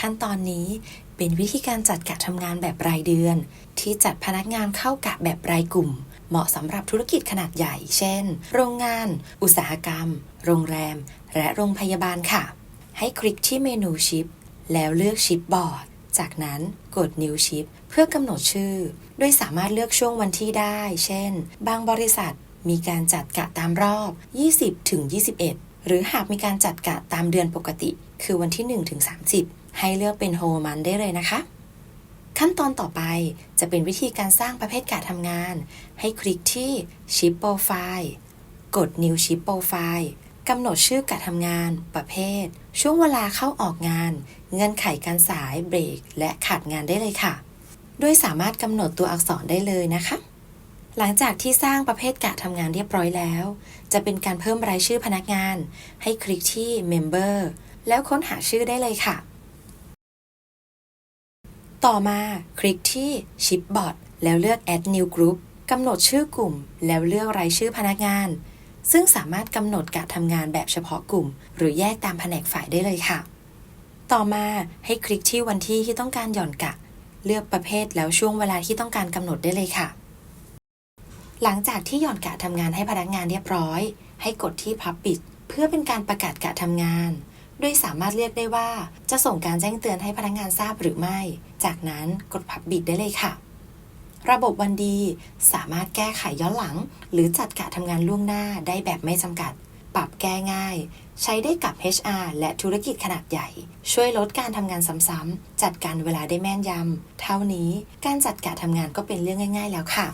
ขั้นตอนนี้เป็นวิธีการจัดกะทำงานแบบรายเดือน ที่จัดพนักงานเข้ากะแบบรายกลุ่ม เหมาะสำหรับธุรกิจขนาดใหญ่ เช่น โรงงาน อุตสาหกรรม โรงแรม และโรงพยาบาลค่ะ ให้คลิกที่เมนูชิป แล้วเลือกชิปบอร์ด จากนั้นกด New Shift เพื่อกำหนดชื่อ โดยสามารถเลือกช่วงวันที่ได้ เช่น บางบริษัทมีการจัดกะตามรอบ 20ถึง21 หรือหากมีการจัดกะตามเดือนปกติ คือวันที่1ถึง30 ให้เลือกเป็นโฮมันได้เลยนะคะ ขั้นตอนต่อไปจะเป็นวิธีการสร้างประเภทการทำงาน ให้คลิกที่ Ship Profile กด New Ship Profile กำหนดชื่อการทำงาน ประเภท ช่วงเวลาเข้าออกงาน เงื่อนไขการสายเบรก และขาดงานได้เลยค่ะ โดยสามารถกำหนดตัวอักษรได้เลยนะคะ หลังจากที่สร้างประเภทกะทำงานเรียบร้อยแล้ว จะเป็นการเพิ่มรายชื่อพนักงาน ให้คลิกที่ Member แล้วค้นหาชื่อได้เลยค่ะ ต่อมาคลิกที่ Shipbot แล้วเลือก Add New Group กำหนดชื่อกลุ่ม แล้วเลือกรายชื่อพนักงาน ซึ่งสามารถกำหนดการทำงานแบบเฉพาะกลุ่ม หรือแยกตามแผนกฝ่ายได้เลยค่ะ ต่อมาให้คลิกที่วันที่ที่ต้องการหย่อนกะ เลือกประเภทแล้วช่วงเวลาที่ต้องการกำหนดได้เลยค่ะ หลังจากที่หย่อนกะทำงานให้พนักงานเรียบร้อย ให้กดที่ Publish เพื่อเป็นการประกาศกะทำงาน โดยสามารถเรียกได้ว่า จะส่งการแจ้งเตือนให้พนักงานทราบหรือไม่ จากนั้นกด Publish ได้เลยค่ะ ระบบวันดีสามารถแก้ไขย้อนหลัง หรือจัดกะทำงานล่วงหน้าได้แบบไม่จำกัด ปรับแก้ง่าย ใช้ได้กับ HR และธุรกิจขนาดใหญ่ ช่วยลดการทำงานซ้ำๆจัดการเวลาได้แม่นยำเท่านี้การจัดกะทำงานก็เป็นเรื่องง่าย ๆ แล้วค่ะ